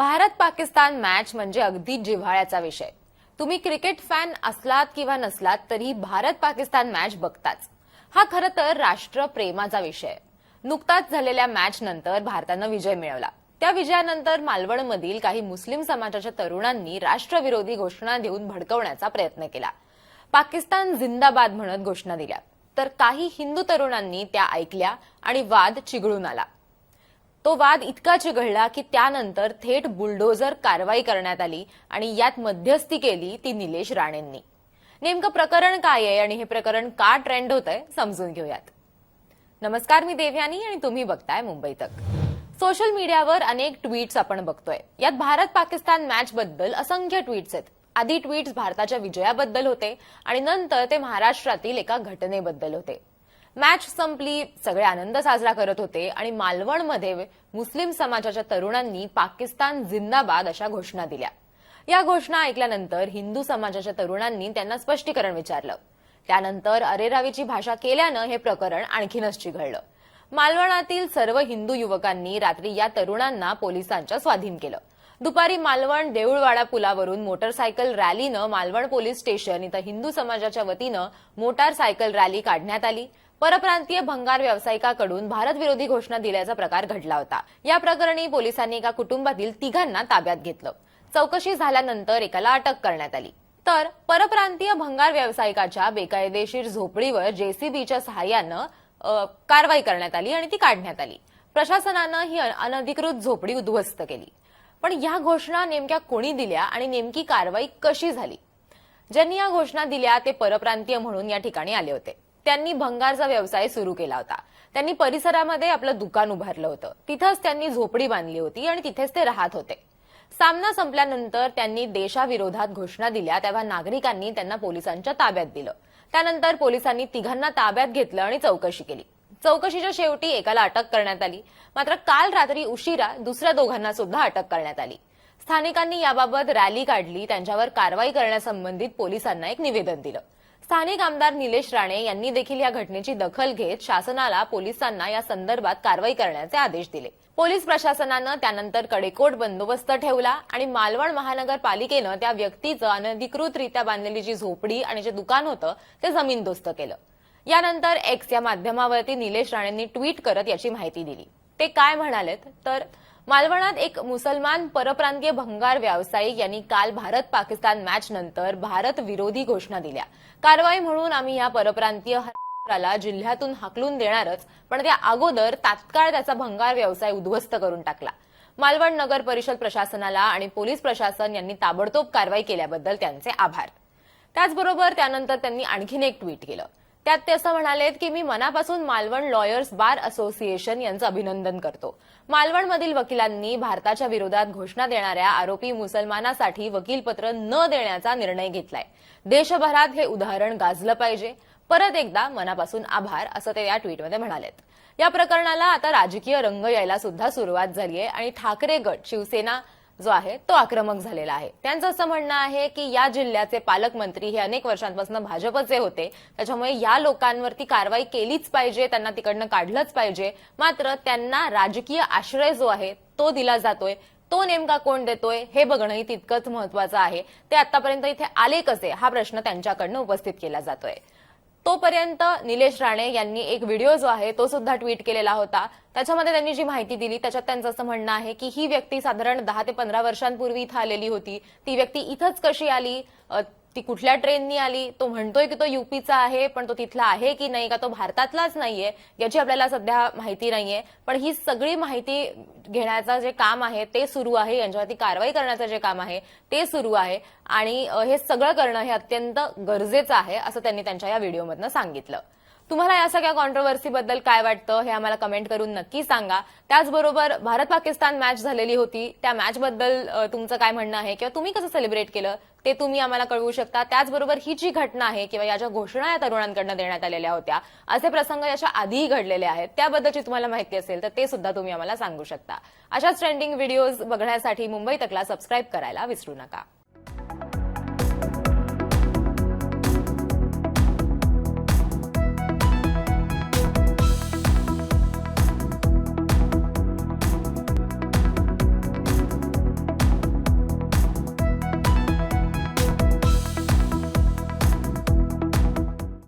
Bharat Pakistan match म्हणजे अगदी जिव्हाळ्याचा विषय. तुम्ही क्रिकेट फॅन असलात किंवा नसलात तरी भारत पाकिस्तान मॅच बघताच. हा खरं तर राष्ट्रप्रेमाचा विषय. नुकताच झालेल्या मॅच नंतर भारतानं विजय मिळवला. त्या विजयानंतर मालवणमधील काही मुस्लिम समाजाच्या तरुणांनी राष्ट्रविरोधी घोषणा देऊन भडकवण्याचा प्रयत्न केला. पाकिस्तान जिंदाबाद म्हणत घोषणा दिल्या. तर काही हिंदू तरुणांनी त्या ऐकल्या आणि वाद चिघळून आला. तो वाद इतका चिघळला की त्यानंतर थेट बुलडोझर कारवाई करण्यात आली आणि यात मध्यस्थी केली ती निलेश राणेंनी. नेमकं प्रकरण काय आहे आणि हे प्रकरण का ट्रेंड होत आहे समजून घेऊयात. नमस्कार मी देवयानी आणि तुम्ही बघताय मुंबई तक. सोशल मीडियावर अनेक ट्विट्स आपण बघतोय. यात भारत पाकिस्तान मॅच बद्दल असंख्य ट्विट्स आहेत. आधी ट्विट्स भारताच्या विजयाबद्दल होते आणि नंतर ते महाराष्ट्रातील एका घटनेबद्दल होते. मॅच संपली सगळे आनंद साजरा करत होते आणि मालवणमध्ये मुस्लिम समाजाच्या तरुणांनी पाकिस्तान जिंदाबाद अशा घोषणा दिल्या. या घोषणा ऐकल्यानंतर हिंदू समाजाच्या तरुणांनी त्यांना स्पष्टीकरण विचारलं. त्यानंतर अरेरावीची भाषा केल्यानं हे प्रकरण आणखीनच चिघळलं. मालवणातील सर्व हिंदू युवकांनी रात्री या तरुणांना पोलिसांच्या स्वाधीन केलं. दुपारी मालवण देऊळवाडा पुलावरून मोटरसायकल रॅलीनं मालवण पोलीस स्टेशन इथं हिंदू समाजाच्या वतीनं मोटारसायकल रॅली काढण्यात आली. परप्रांतीय भंगार व्यावसायिकाकडून भारत विरोधी घोषणा दिल्याचा प्रकार घडला होता. या प्रकरणी पोलिसांनी एका कुटुंबातील तिघांना ताब्यात घेतलं. चौकशी झाल्यानंतर एकाला अटक करण्यात आली. तर परप्रांतीय भंगार व्यावसायिकाच्या बेकायदेशीर झोपडीवर जेसीबीच्या सहाय्यानं कारवाई करण्यात आली आणि ती काढण्यात आली. प्रशासनानं ही अनधिकृत झोपडी उद्ध्वस्त केली. पण या घोषणा नेमक्या कोणी दिल्या आणि नेमकी कारवाई कशी झाली? ज्यांनी या घोषणा दिल्या ते परप्रांतीय म्हणून या ठिकाणी आले होते. त्यांनी भंगारचा व्यवसाय सुरू केला होता. त्यांनी परिसरामध्ये आपलं दुकान उभारलं होतं. तिथंच त्यांनी झोपडी बांधली होती आणि तिथेच ते राहत होते. सामना संपल्यानंतर त्यांनी देशाविरोधात घोषणा दिल्या तेव्हा नागरिकांनी त्यांना पोलिसांच्या ताब्यात दिलं. त्यानंतर पोलिसांनी तिघांना ताब्यात घेतलं आणि चौकशी केली. चौकशीच्या शेवटी एकाला अटक करण्यात आली. मात्र काल रात्री उशिरा दुसऱ्या दोघांना सुद्धा अटक करण्यात आली. स्थानिकांनी याबाबत रॅली काढली त्यांच्यावर कारवाई करण्यासंबंधित पोलिसांना एक निवेदन दिलं. स्थानिक आमदार निलेश राणे यांनी देखील या घटनेची दखल घेत शासनाला पोलिसांना या संदर्भात कारवाई करण्याचे आदेश दिले. पोलीस प्रशासनानं त्यानंतर कडेकोट बंदोबस्त ठेवला आणि मालवण महानगरपालिकेनं त्या व्यक्तीचं अनधिकृतरित्या बांधलेली जी झोपडी आणि जे दुकान होतं ते जमीनदोस्त केलं. यानंतर एक्स या माध्यमावरती निलेश राणेंनी ट्विट करत याची माहिती दिली. ते काय म्हणालेत? तर मालवणात एक मुसलमान परप्रांतीय भंगार व्यावसायिक यांनी काल भारत पाकिस्तान मॅच नंतर भारत विरोधी घोषणा दिल्या. कारवाई म्हणून आम्ही या परप्रांतीय जिल्ह्यातून हाकलून देणारच पण त्या अगोदर तात्काळ त्याचा भंगार व्यवसाय उद्ध्वस्त करून टाकला. मालवण नगर परिषद प्रशासनाला आणि पोलीस प्रशासन यांनी ताबडतोब कारवाई केल्याबद्दल त्यांचे आभार. त्याचबरोबर त्यानंतर त्यांनी आणखीन एक ट्विट केलं. त्यात ते असं म्हणालेत की मी मनापासून मालवण लॉयर्स बार असोसिएशन यांचं अभिनंदन करतो. मालवणमधील वकिलांनी भारताच्या विरोधात घोषणा देणाऱ्या आरोपी मुसलमानासाठी वकीलपत्र न देण्याचा निर्णय घेतलाय. देशभरात हे उदाहरण गाजलं पाहिजे. परत एकदा मनापासून आभार असं ते या ट्विटमध्ये म्हणालेत. या प्रकरणाला आता राजकीय रंग यायला सुद्धा सुरुवात झाली आहे आणि ठाकरे गट शिवसेना जो आहे तो आक्रमक झालेला आहे. त्यांचं असं म्हणणं आहे की या जिल्ह्याचे पालकमंत्री हे अनेक वर्षांपासून भाजपचे होते. त्याच्यामुळे या लोकांवरती कारवाई केलीच पाहिजे त्यांना तिकडनं काढलंच पाहिजे. मात्र त्यांना राजकीय आश्रय जो आहे तो दिला जातोय. तो नेमका कोण देतोय हे बघणंही तितकंच महत्वाचं आहे. ते आतापर्यंत इथे आले कसे हा प्रश्न त्यांच्याकडनं उपस्थित केला जातोय. तोपर्यंत निलेश राणे यांनी एक व्हिडिओ जो आहे तो सुद्धा ट्विट केलेला होता. त्याच्यामध्ये त्यांनी जी माहिती दिली त्याच्यात त्यांचं असं म्हणणं आहे की ही व्यक्ती साधारण दहा ते पंधरा वर्षांपूर्वी इथं आलेली होती. ती व्यक्ती इथंच कशी आली? ती कुठल्या ट्रेननी आली तो म्हणतोय की तो युपीचा आहे पण तो तिथला आहे की नाही का तो भारतातलाच नाहीये याची आपल्याला सध्या माहिती नाहीये. पण ही सगळी माहिती घेण्याचं जे काम आहे ते सुरू आहे. यांच्यावरती कारवाई करण्याचं जे काम आहे ते सुरू आहे. आणि हे सगळं करणं हे अत्यंत गरजेचं आहे असं त्यांनी त्यांच्या या व्हिडिओमधनं सांगितलं. तुम्हाला या सगळ्या कॉन्ट्रोवर्सी बद्दल काय वाटतं हे आम्हाला कमेंट करून नक्की सांगा. त्याचबरोबर भारत पाकिस्तान मॅच झालेली होती. त्या मॅचबद्दल तुमचं काय म्हणणं आहे? किंवा तुम्ही कसं सेलिब्रेट केलं? ते तुम्ही आम्हाला कळवू शकता. त्याचबरोबर ही जी घटना आहे किंवा या ज्या घोषणा या तरुणांकडनं देण्यात आलेल्या होत्या असे प्रसंग याच्या आधीही घडलेले आहेत. त्याबद्दलची तुम्हाला माहिती असेल तर ते सुद्धा तुम्ही आम्हाला सांगू शकता. अशाच ट्रेंडिंग व्हिडिओज बघण्यासाठी मुंबई तकला सबस्क्राईब करायला विसरू नका.